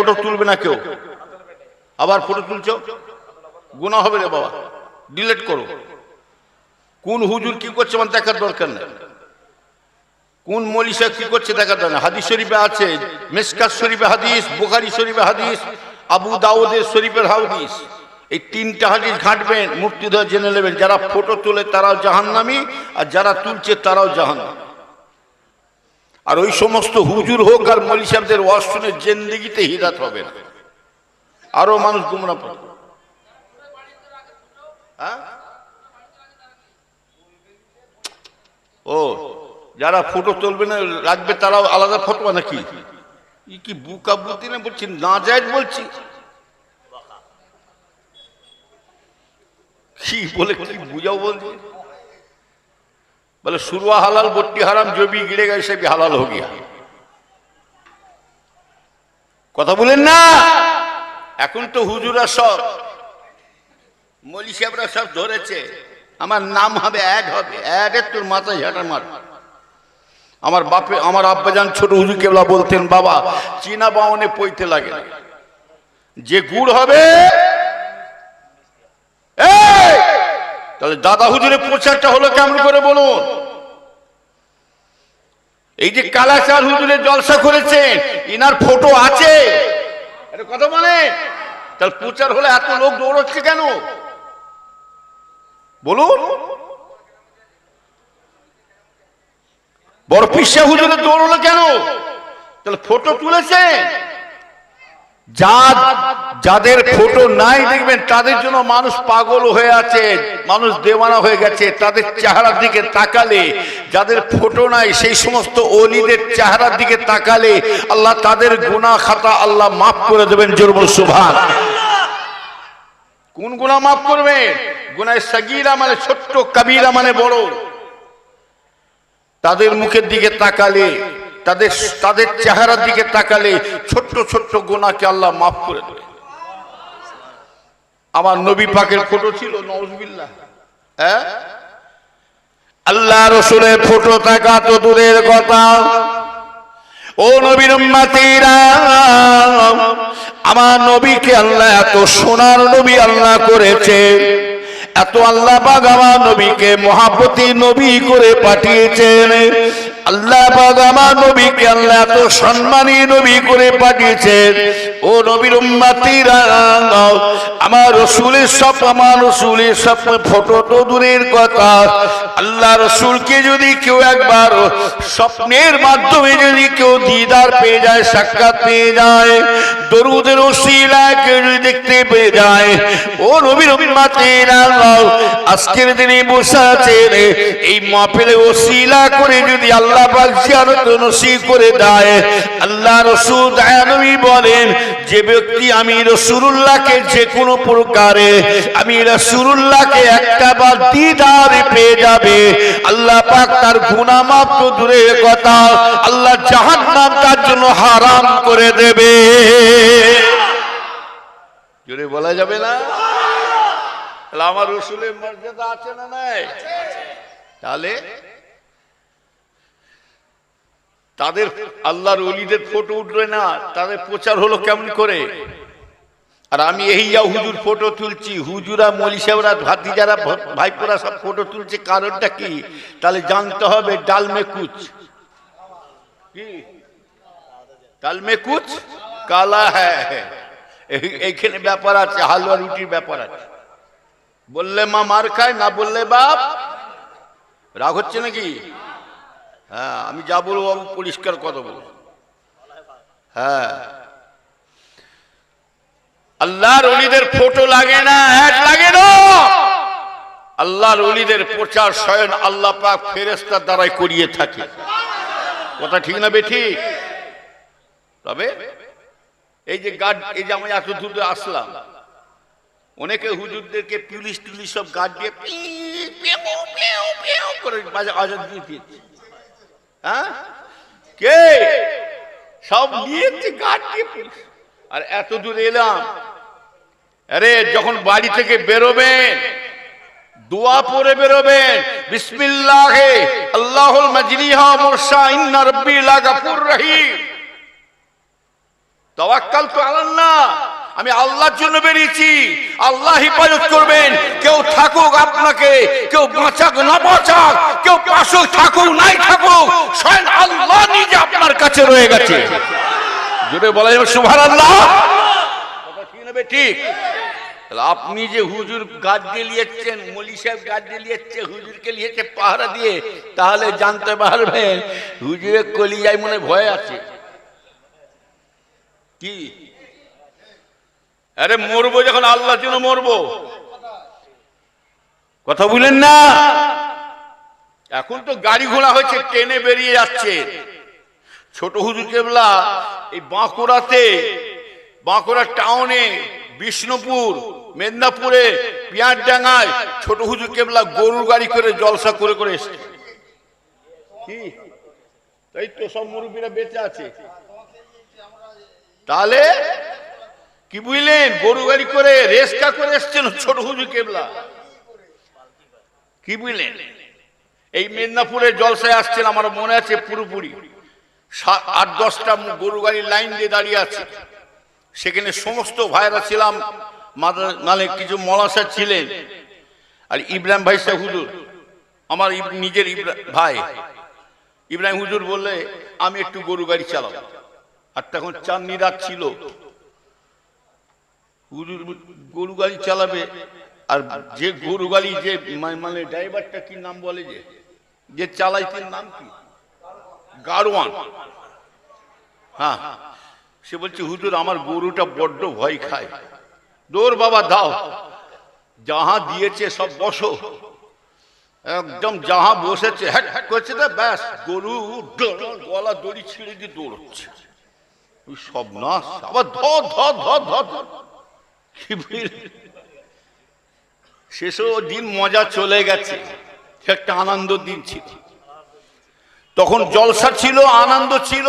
Photo তুলবে না কেউ? আবার ফটো তুলছ? গুণা হবে রে বাবা। ডিলেট করো। কোন হুজুর কি করছে আমার দেখার দরকার নেই। কোন মলিশা কি করছে দেখার দরকার হাদিস শরীফে আছে, মেসকাত শরীফে হাদিস, বুখারি শরীফে হাদিস, আবু দাউদের শরীফের হাদিস। এই তিনটা হাদিস ঘাঁটবেন মুক্তি ধরে জেনে নেবেন। যারা ফটো তোলে তারাও জাহান্নামি, আর যারা তুলছে তারাও জাহান্নামি। আর ওই সমস্ত হুজুর হোক আর মলি সাহেবদের ওয়াজ জেন্দিগিতে হিরাত হবে না। আরও মানুষ গুমরা পড়বে হ্যাঁ? ও, যারা ফটো তুলবে না, রাখবে তারাও আলাদা ফটো নাকি কি? বুকা বুদ্ধি না বলছি? না যায় বলছি? কি বলে বুঝাও বলছি? बोले शुरुआ हलाल बोट्टी हराम जो भी गिरेगा इसे भी हलाल हो गया কথা বলেন না এখন তো হুজুরা সব মলি সাহেবরা সব ধরেছে আমার নাম হবে অ্যাড হবে অ্যাডের তোর মাথায় ঝাঁটা মার আমার বাপে আমার আব্বাজান ছোট হুজুর কেবলা বলতেন বাবা চীনা বাউনে পইতে লাগে না। যে গুড় হবে এই! তাহলে দাদা হুজুরের প্রচারটা হলো কেমন করে বলুন এই যে কালাচার হুজুরের জলসা করেছেন ইনার ফটো আছে। এটা কথা মানে তাহলে প্রচার হলে এত লোক দৌড়চ্ছে কেন? বলুন। বড় পিসা হুজুরের দৌড়লো কেন? তাহলে ফটো তুলেছে। যা যাদের ফটো নাই দেখবেন, তাদের জন্য মানুষ পাগল হয়ে আছে, মানুষ দেওয়ানা হয়ে গেছে, তাদের চেহারার দিকে তাকালে, যাদের ফটো নাই, সেই সমস্ত অলিদের চেহারার দিকে তাকালে, আল্লাহ তাদের গুনাহ খাতা আল্লাহ মাফ করে দেবেন জোরবল সুভান কোন গুনাহ মাফ করবেন গুনায় সাগিরা মানে ছোট্ট কাবিরা মানে বড়। তাদের মুখের দিকে তাকালে, তাদের তাদের চেহারার দিকে তাকালে ছোট্ট ছোট্ট গোনাকে আল্লাহ মাফ করে দেবে আমার নবী পাকের ফটো ছিল নজবিল্লা হ্যাঁ? আল্লাহ রসুলের ফটো থাকা তো দূরের কথা। ও নবীর আমার নবীকে আল্লাহ এত সোনার নবী আল্লাহ করেছে। এত আল্লাহ আমার নবীকে মহাপতি নবী করে পাঠিয়েছেন। আল্লাহ আমার নবীকে আল্লাহ তো সম্মানী নবী করে পাঠিয়েছেন। ও নবীর আমার রসুলের সব আমার রসুলের সব ফটো তো দূরের কথা। আল্লাহ রসুলকে যদি কেউ একবার স্বপ্নের মাধ্যমে যদি কেউ দিদার পেয়ে যায়, সাক্ষাৎ পেয়ে যায় দরুদের ওসিলায় কেউ দেখতে পেয়ে যায়। ও নবীর উম্মাতিরা আজকের দিনে বসে আছেন। এই মাহফিলে ওসিলা করে যদি আল্লাহ করে দেয়, আল্লাহ রসুল বলেন, যে ব্যক্তি আমি যে কোনো প্রকারে, আমি রসুল্লাহকে একটা বার দিদার পেয়ে যাবে। আল্লাহ পাক তার গুনাহ মাফ তো দূরের কথা, আল্লাহ জাহান্নাম তার জন্য হারাম করে দেবে। জোরে বলা যাবে না? আমার রসুলের মর্যাদা আছে না নাই? তাহলে তাদের আল্লাহর অলিদের ফটো উঠবে না, তাদের প্রচার হলো কেমন করে? আর আমি এই যা হুজুর ফটো তুলছি, হুজুরা মলি সাহেবরা ভাতি যারা ভাইপোরা সব ফটো তুলছে, কারণটা কি? তাহলে জানতে হবে ডালমে কুচ। কি? ডালমে কুচ? কালা হ্যাঁ এইখানে ব্যাপার আছে, হালুয়া রুটির ব্যাপার আছে। বললে মা মার খায়, না বললে বাপ, রাগ হচ্ছে নাকি? হ্যাঁ আমি যা বলব বাবু, পরিষ্কার কথা বলব। হ্যাঁ। আল্লাহর অলিদের ফটো লাগে না অ্যাড লাগে না। আল্লাহর অলিদের প্রচার স্বয়ং আল্লাহ পাক ফেরেস্তার দ্বারাই করিয়ে থাকে। কথা ঠিক না বেঠি তবে এই যে গার্ড, এই যে আমি এত দূর আসলাম। অনেকে হুজুরদেরকে পুলিশ টুলিশ সব গার্ড দিয়ে করে আওয়াজ দিয়ে দিয়েছে। হ্যাঁ? কে? সব নিয়েছে গার্ড দিয়ে পুলিশ। আর এত দূর এলাম। আরে, যখন বাড়ি থেকে বেরোবেন, দোয়া পরে বেরোবেন, বিসমিল্লাহ, আল্লাহুল মাজরিহা মুরসা ইন্না রাব্বি লাগাফুর রহিম। তাওয়াক্কাল তো আল্লাহ আমি আল্লাহর জন্য বেরিয়েছি। আল্লাহ হেফাজত করবেন। কেউ থাকুক আপনাকে, কেউ বাঁচাক, না বাঁচাক, কেউ পাশক থাকুক, নাই থাকুক, স্বয়ং আল্লাহ নিজে আপনার কাছে রয়ে গেছে। জোরে বলা যাবে সুভার আল্লাহ ঠিক আপনি যে হুজুর গাছ দিয়ে লিয়েছেন, মলি সাহেব গাছ দিয়ে লিয়েছে, হুজুরকে লিয়েছে পাহারা দিয়ে, তাহলে জানতে পারবেন, হুজুরের কলিজায় মনে ভয় আছে। কি? আরে মরবো যখন আল্লাহর জন্য মরবো। কথা বুঝলেন না। এখন তো গাড়ি ঘোড়া হয়েছে, ট্রেনে বেরিয়ে যাচ্ছে। ছোট হুজুর কেবলা, এই বাঁকুড়াতে বাঁকুড়া টাউনে, বিষ্ণুপুর, মেদিনীপুরে, পিয়ারডাঙ্গায় ছোট হুজুর কেবলা গরুর গাড়ি করে, জলসা করে করে এসছে। কি? তাই তো সব মুরব্বীরা বেঁচে আছে। তাহলে কি বুঝলেন? গরু গাড়ি করে, রেস্কা করে এসছেন ছোট হুজুর কেবলা। কি বুঝলেন? এই মেদিনীপুরে জলসায় আসছেন, আমার মনে আছে পুরোপুরি। আট, দশটা গরু গাড়ির লাইন দিয়ে দাঁড়িয়ে আছে। সেখানে সমস্ত ভাইরা ছিলাম নালে কিছু মলাসা ছিলেন। আর ইব্রাহিম ভাই সাহেব হুজুর, আমার নিজের ভাই। ইব্রাহিম হুজুর বললে, আমি একটু গরু গাড়ি চালাবো। আর তখন চাঁদনি রাত ছিল। গরু গাড়ি চালাবে, আর যে গরু গাড়ি যে মানে ড্রাইভারটা কি নাম বলে যে? যে চালাইতেন নাম কি? গারোয়ান হ্যাঁ সে বলছে, হুজুর, আমার গরুটা বড্ড ভয় খায়। দৌড় বাবা, দাও। যাহা দিয়েছে সব বসো। একদম যাহা বসেছে হ্যাট হ্যাট করছে তো ব্যাস, গরু গলা দড়ি ছিঁড়ে দিয়ে দৌড়চ্ছে। সব নাশ, আবার ধর ধর ধর ধর শেষও দিন মজা চলে গেছে, একটা আনন্দ দিন ছিল। তখন জলসা ছিল, আনন্দ ছিল।